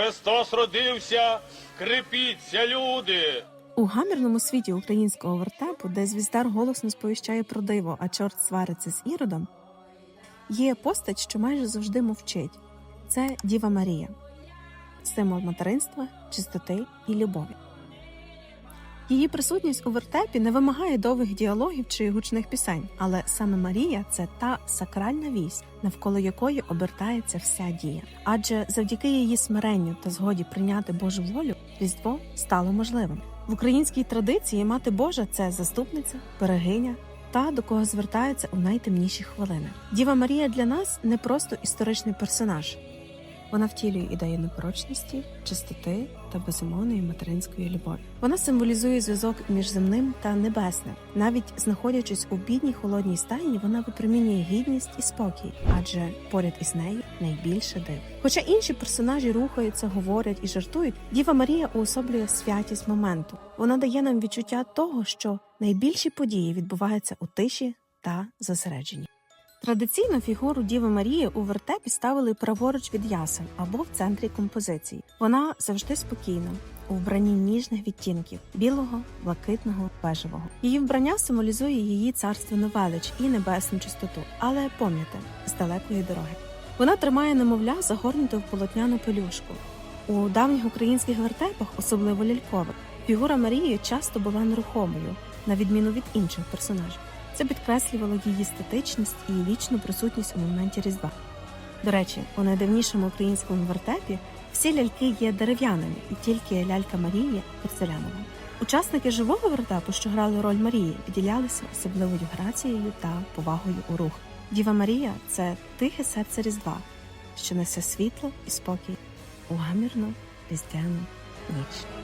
Христос родився, крепіться, люди. У гамірному світі українського вертепу, де звіздар голосно сповіщає про диво, а чорт свариться з іродом, є постать, що майже завжди мовчить. Це Діва Марія, символ материнства, чистоти і любові. Її присутність у вертепі не вимагає довгих діалогів чи гучних пісень, але саме Марія це та сакральна вісь, навколо якої обертається вся дія. Адже завдяки її смиренню та згоді прийняти Божу волю, Різдво стало можливим. В українській традиції мати Божа це заступниця, берегиня. Та до кого звертаються у найтемніші хвилини. Діва Марія для нас не просто історичний персонаж, вона втілює ідею непорочності, чистоти та безумовної материнської любові. Вона символізує зв'язок між земним та небесним. Навіть знаходячись у бідній холодній стайні, вона випромінює гідність і спокій, адже поряд із нею найбільше див. Хоча інші персонажі рухаються, говорять і жартують, Діва Марія уособлює святість моменту. Вона дає нам відчуття того, що найбільші події відбуваються у тиші та зосередженні. Традиційно фігуру Діви Марії у вертепі ставили праворуч від ясен або в центрі композиції. Вона завжди спокійна, у вбранні ніжних відтінків білого, блакитного, бежевого. Її вбрання символізує її царственну велич і небесну чистоту, але пам'яте з далекої дороги. Вона тримає немовля, загорнуте в полотняну пелюшку. У давніх українських вертепах, особливо лялькових, фігура Марії часто була нерухомою, на відміну від інших персонажів. Це підкреслювало її статичність і вічну присутність у моменті різдва. До речі, у найдавнішому українському вертепі всі ляльки є дерев'яними, і тільки лялька Марії порцелянова. Учасники живого вертепу, що грали роль Марії, виділялися особливою грацією та повагою у рух. Діва Марія це тихе серце Різдва, що несе світло і спокій у гамірну різдвяну ніч.